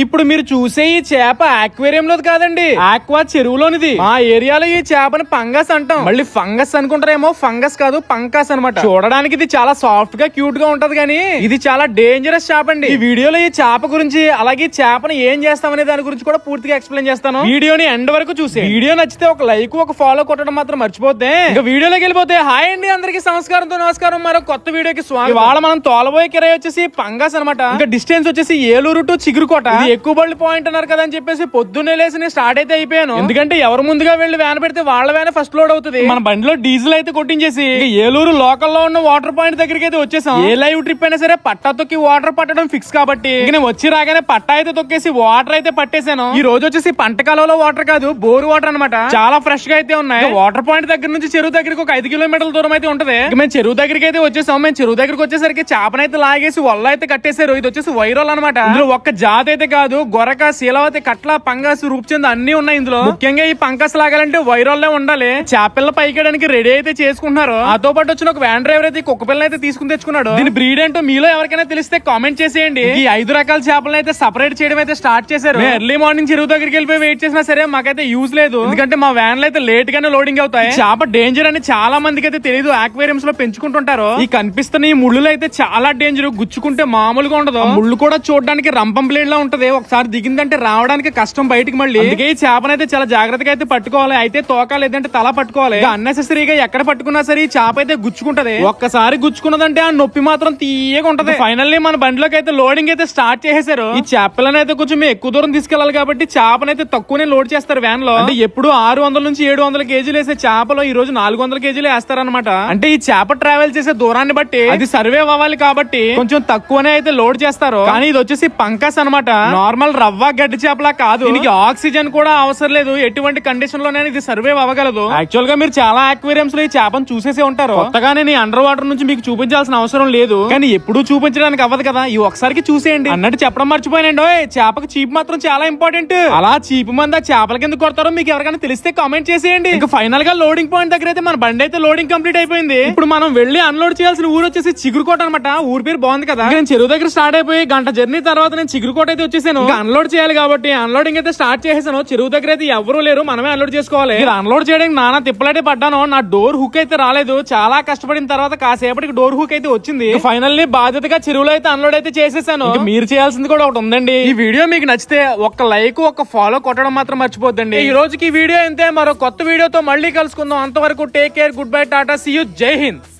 ఇప్పుడు మీరు చూసే ఈ చేప ఆక్వేరియం లో కాదండి. ఆక్వా చెరువులోనిది. మా ఏరియాలో ఈ చేపని పంగస్ అంటాం. మళ్ళీ ఫంగస్ అనుకుంటారేమో ఫంగస్ కాదు పంకస్ అన్నమాట. చూడడానికి ఇది చాలా సాఫ్ట్గా క్యూట్గా ఉంటది కానీ ఇది చాలా డేంజరస్ చేప అండి. ఈ వీడియోలో ఈ చేప గురించి అలాగే చేపను చేపని ఏం చేస్తామనే దాని గురించి కూడా పూర్తిగా ఎక్స్ప్లెయిన్ చేస్తాను. వీడియోని ఎండ్ వరకు చూసే వీడియో నచ్చితే ఒక లైక్ ఒక ఫాలో కొట్టడం మాత్రం మర్చిపోతే ఇంకా వీడియోలోకి వెళ్ళిపోతే హాయ్ అండి అందరికి సంస్కారంతో నమస్కారం. మరో కొత్త వీడియోకి స్వామి వాళ్ళ మనం తోలబోయే కిరాయి వచ్చేసి పంగస్ అనమాట ఇంకా డిస్టెన్స్ వచ్చేసి ఏలూరు టు చిగురుకోట. ఇది ఎక్కువ బళ్ళు పాయింట్ అన్నారు కదా అని చెప్పేసి పొద్దున్నే లేసి నేను స్టార్ట్ అయితే అయిపోయాను. ఎందుకంటే ఎవరు ముందుగా వెళ్ళి వ్యాన్ పెడితే వాళ్ళ వ్యాన్ ఫస్ట్ లోడ్ అవుతుంది. మన బండిలో డీజిల్ అయితే కొట్టించేసి ఏలూరు లోకల్లో ఉన్న వాటర్ పాయింట్ దగ్గరికి అయితే వచ్చేసాం. ఏ లైవ్ ట్రిప్ అయినా సరే పట్టా తొక్కి వాటర్ పట్టడం ఫిక్స్ కాబట్టి నేను వచ్చి రాగానే పట్టా అయితే తొక్కేసి వాటర్ అయితే పట్టేశాను ఈ రోజు వచ్చేసి పంట కాలంలో వాటర్ కాదు బోరు వాటర్ అన్నమాట. చాలా ఫ్రెష్గా అయితే ఉన్నాయి. వాటర్ పాయింట్ దగ్గర నుంచి చెరువు దగ్గరికి ఒక ఐదు కిలోమీటర్ల దూరం అయితే ఉంటది. ఇక మేము చెరువు దగ్గరికి అయితే వచ్చేసాం. మేము చెరువు దగ్గరికి వచ్చేసరికి చేపనైతే లాగేసి వల్ల అయితే కట్టేశారు. ఇది వచ్చేసి వైరల్ అనమాట ఒక్క జాతి అయితే కాదు గొరక శీలవతి కట్ల పంగస్ రూపచంద్ అన్ని ఉన్నాయి ఇందులో. ముఖ్యంగా ఈ పంకస్ లాగాలంటే వైరల్ ఉండాలి. చేపల్ల పైకేయడానికి రెడీ అయితే చేసుకుంటున్నారు. ఆతో పాటు వచ్చిన ఒక వ్యాన్ డ్రైవర్ అయితే కుక్క పిల్లని అయితే తీసుకుని తెచ్చుకున్నాడు. దీని బ్రీడ్ ఏంటో మీలో ఎవరికైనా తెలిస్తే కామెంట్ చేసేయండి. ఈ ఐదు రకాల చేపలను అయితే సపరేట్ చేయడం అయితే స్టార్ట్ చేశారు. ఎర్లీ మార్నింగ్ చెరువు దగ్గరికి వెళ్ళిపోయి వెయిట్ చేసినా సరే మాకైతే యూజ్ లేదు. ఎందుకంటే మా వ్యాన్లు అయితే లేట్ గానే లోడింగ్ అవుతాయి. చేప డేంజర్ అని చాలా మందికి అయితే తెలియదు. ఆక్వేరియంస్లో పెంచుకుంటుంటారు. ఈ కనిపిస్తున్న ఈ ముళ్ళు అయితే చాలా డేంజర్ గుచ్చుకుంటే మామూలుగా ఉండదు. ముళ్ళు కూడా చూడడానికి రంపం బ్లేడ్ లా ఉంటది. ఒకసారి దిగిందంటే రావడానికి కష్టం బయటికి మళ్ళీ. అందుకే ఈ చేపనైతే చాలా జాగ్రత్తగా అయితే పట్టుకోవాలి. అయితే తోక లేదంటే తల పట్టుకోవాలి. అన్నెసెసరీగా ఎక్కడ పట్టుకున్నా సరే ఈ చేప అయితే గుచ్చుకుంటది. ఒక్కసారి గుచ్చుకున్నదంటే ఆ నొప్పి మాత్రం తీయగా ఉంటది. ఫైనల్లీ మన బండిలోకి అయితే లోడింగ్ అయితే స్టార్ట్ చేసేసారు ఈ చేపలను అయితే కొంచెం మేము ఎక్కువ దూరం తీసుకెళ్ళాలి కాబట్టి చేపనైతే తక్కువనే లోడ్ చేస్తారు వ్యాన్లో. అంటే ఎప్పుడు ఆరు వందల నుంచి ఏడు వందల కేజీలు వేసే చేపలో ఈ రోజు నాలుగు వందల కేజీలు వేస్తారనమాట అంటే ఈ చేప ట్రావెల్ చేసే దూరాన్ని బట్టి అది సర్వే అవ్వాలి కాబట్టి కొంచెం తక్కువనే అయితే లోడ్ చేస్తారు. కానీ ఇది వచ్చేసి పంకస్ అన్నమాట. నార్మల్ రవ్వ గడ్డి చేపలా కాదు. దీనికి ఆక్సిజన్ కూడా అవసరం లేదు. ఎటువంటి కండిషన్లోనే ఇది సర్వే అవ్వగలదు. యాక్చువల్గా మీరు చాలా ఆక్వేరియంస్లో ఈ చేపను చూసేసే ఉంటారు. కొత్తగానే నీ అండర్ వాటర్ నుంచి మీకు చూపించాల్సిన అవసరం లేదు. కానీ ఎప్పుడూ చూపించడానికి అవ్వదు కదా. ఈ ఒకసారికి చూసేయండి. అన్నట్టు చెప్పడం మర్చిపోయానండి. చేపకి చీప్ మాత్రం చాలా ఇంపార్టెంట్ అలా చీప్ మంది చేపల కింద కొడతారో మీకు ఎవరికైనా తెలిస్తే కామెంట్ చేసేయండి. ఇంకా ఫైనల్గా లోడింగ్ పాయింట్ దగ్గర అయితే మన బండి అయితే లోడింగ్ కంప్లీట్ అయిపోయింది. ఇప్పుడు మనం వెళ్ళి అన్లోడ్ చేయాల్సిన ఊరు వచ్చేసి చిగురుకోట అనమాట ఊరి పేరు బాగుంది కదా. నేను చెరువు దగ్గర స్టార్ట్ అయిపోయి గంట జర్నీ తర్వాత నేను చిగురుకోట అయితే వచ్చేసాను ఇంకా అన్లోడ్ చేయాలి కాబట్టి అన్లోడింగ్ అయితే స్టార్ట్ చేసేసాను. చెరువు దగ్గర అయితే ఎవరూ లేరు మనమే అన్లోడ్ చేసుకోవాలి. ఇది అన్లోడ్ చేయడానికి నానా తిప్పలైతే పడ్డాను. నా డోర్ హుక్ అయితే రాలేదు. చాలా కష్టపడిన తర్వాత కాసేపటికి డోర్ హుక్ అయితే వచ్చింది. ఫైనల్లీ బాధ్యతగా చెరువులో అయితే అన్లోడ్ అయితే చేసేసాను. మీరు చేయాల్సింది కూడా ఒకటి ఉందండి. ఈ వీడియో మీకు నచ్చితే ఒక లైక్ ఒక ఫాలో కొట్టడం మాత్రం మర్చిపోద్దండి. ఈ రోజుకి ఈ వీడియో అయితే మరో కొత్త వీడియోతో మళ్ళీ కలుసుకుందాం. అంతవరకు take care good bye tata see you Jai Hind